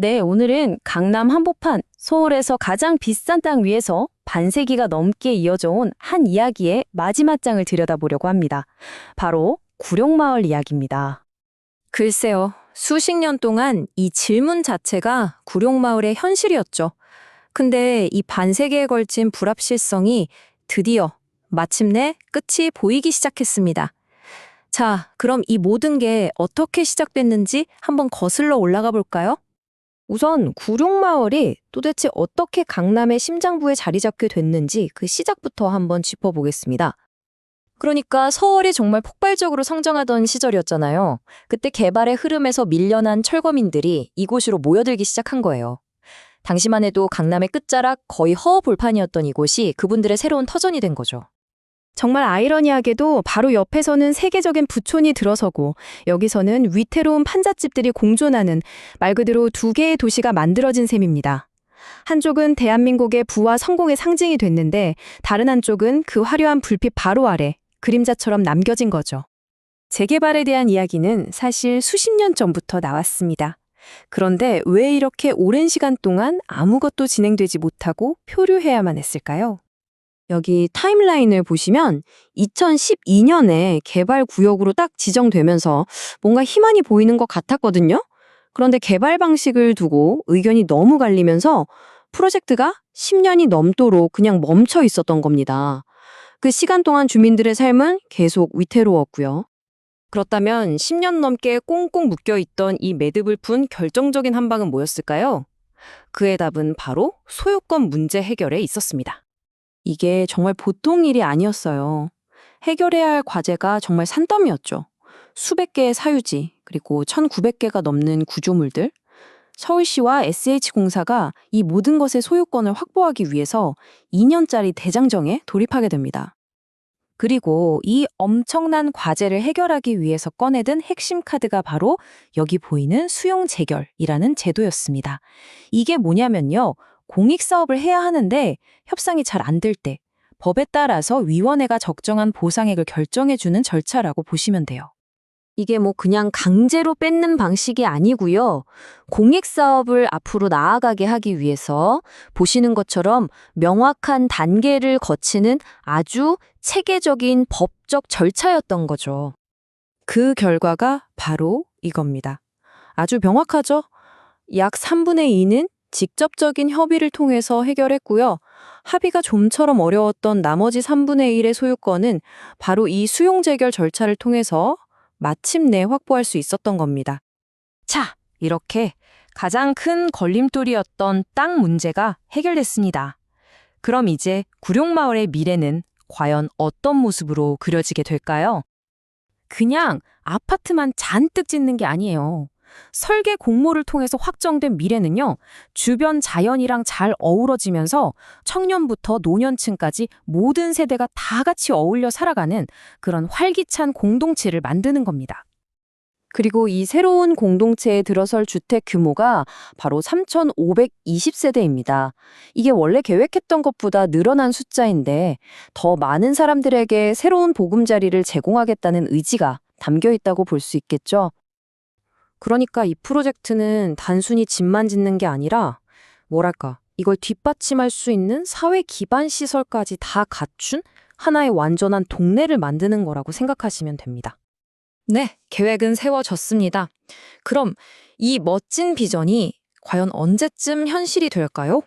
네, 오늘은 강남 한복판, 서울에서 가장 비싼 땅 위에서 반세기가 넘게 이어져 온 한 이야기의 마지막 장을 들여다보려고 합니다. 바로 구룡마을 이야기입니다. 글쎄요, 수십 년 동안 이 질문 자체가 구룡마을의 현실이었죠. 근데 이 반세기에 걸친 불합실성이 드디어 마침내 끝이 보이기 시작했습니다. 자, 그럼 이 모든 게 어떻게 시작됐는지 한번 거슬러 올라가 볼까요? 우선 구룡마을이 도대체 어떻게 강남의 심장부에 자리 잡게 됐는지 그 시작부터 한번 짚어보겠습니다. 그러니까 서울이 정말 폭발적으로 성장하던 시절이었잖아요. 그때 개발의 흐름에서 밀려난 철거민들이 이곳으로 모여들기 시작한 거예요. 당시만 해도 강남의 끝자락 거의 허허벌판이었던 이곳이 그분들의 새로운 터전이 된 거죠. 정말 아이러니하게도 바로 옆에서는 세계적인 부촌이 들어서고 여기서는 위태로운 판잣집들이 공존하는 말 그대로 두 개의 도시가 만들어진 셈입니다. 한쪽은 대한민국의 부와 성공의 상징이 됐는데 다른 한쪽은 그 화려한 불빛 바로 아래 그림자처럼 남겨진 거죠. 재개발에 대한 이야기는 사실 수십 년 전부터 나왔습니다. 그런데 왜 이렇게 오랜 시간 동안 아무것도 진행되지 못하고 표류해야만 했을까요? 여기 타임라인을 보시면 2012년에 개발 구역으로 딱 지정되면서 뭔가 희망이 보이는 것 같았거든요. 그런데 개발 방식을 두고 의견이 너무 갈리면서 프로젝트가 10년이 넘도록 그냥 멈춰 있었던 겁니다. 그 시간 동안 주민들의 삶은 계속 위태로웠고요. 그렇다면 10년 넘게 꽁꽁 묶여 있던 이 매듭을 푼 결정적인 한 방은 뭐였을까요? 그의 답은 바로 소유권 문제 해결에 있었습니다. 이게 정말 보통 일이 아니었어요. 해결해야 할 과제가 정말 산더미였죠. 수백 개의 사유지, 그리고 1,900개가 넘는 구조물들. 서울시와 SH공사가 이 모든 것의 소유권을 확보하기 위해서 2년짜리 대장정에 돌입하게 됩니다. 그리고 이 엄청난 과제를 해결하기 위해서 꺼내든 핵심 카드가 바로 여기 보이는 수용 재결이라는 제도였습니다. 이게 뭐냐면요. 공익 사업을 해야 하는데 협상이 잘 안 될 때 법에 따라서 위원회가 적정한 보상액을 결정해 주는 절차라고 보시면 돼요. 이게 뭐 그냥 강제로 뺏는 방식이 아니고요. 공익 사업을 앞으로 나아가게 하기 위해서 보시는 것처럼 명확한 단계를 거치는 아주 체계적인 법적 절차였던 거죠. 그 결과가 바로 이겁니다. 아주 명확하죠? 약 3분의 2는 직접적인 협의를 통해서 해결했고요. 합의가 좀처럼 어려웠던 나머지 3분의 1의 소유권은 바로 이 수용 재결 절차를 통해서 마침내 확보할 수 있었던 겁니다. 자, 이렇게 가장 큰 걸림돌이었던 땅 문제가 해결됐습니다. 그럼 이제 구룡마을의 미래는 과연 어떤 모습으로 그려지게 될까요? 그냥 아파트만 잔뜩 짓는 게 아니에요. 설계 공모를 통해서 확정된 미래는요, 주변 자연이랑 잘 어우러지면서 청년부터 노년층까지 모든 세대가 다 같이 어울려 살아가는 그런 활기찬 공동체를 만드는 겁니다. 그리고 이 새로운 공동체에 들어설 주택 규모가 바로 3,520세대입니다. 이게 원래 계획했던 것보다 늘어난 숫자인데 더 많은 사람들에게 새로운 보금자리를 제공하겠다는 의지가 담겨 있다고 볼 수 있겠죠. 그러니까 이 프로젝트는 단순히 집만 짓는 게 아니라 뭐랄까 이걸 뒷받침할 수 있는 사회 기반 시설까지 다 갖춘 하나의 완전한 동네를 만드는 거라고 생각하시면 됩니다. 네, 계획은 세워졌습니다. 그럼 이 멋진 비전이 과연 언제쯤 현실이 될까요?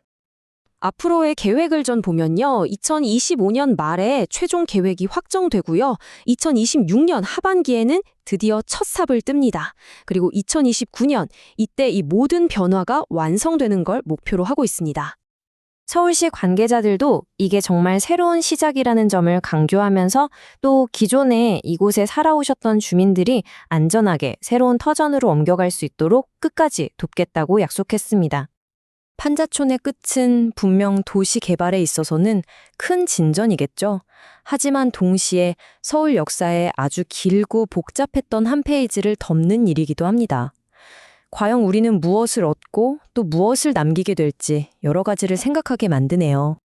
앞으로의 계획을 전 보면요. 2025년 말에 최종 계획이 확정되고요. 2026년 하반기에는 드디어 첫 삽을 뜹니다. 그리고 2029년 이때 이 모든 변화가 완성되는 걸 목표로 하고 있습니다. 서울시 관계자들도 이게 정말 새로운 시작이라는 점을 강조하면서 또 기존에 이곳에 살아오셨던 주민들이 안전하게 새로운 터전으로 옮겨갈 수 있도록 끝까지 돕겠다고 약속했습니다. 판자촌의 끝은 분명 도시 개발에 있어서는 큰 진전이겠죠. 하지만 동시에 서울 역사에 아주 길고 복잡했던 한 페이지를 덮는 일이기도 합니다. 과연 우리는 무엇을 얻고 또 무엇을 남기게 될지 여러 가지를 생각하게 만드네요.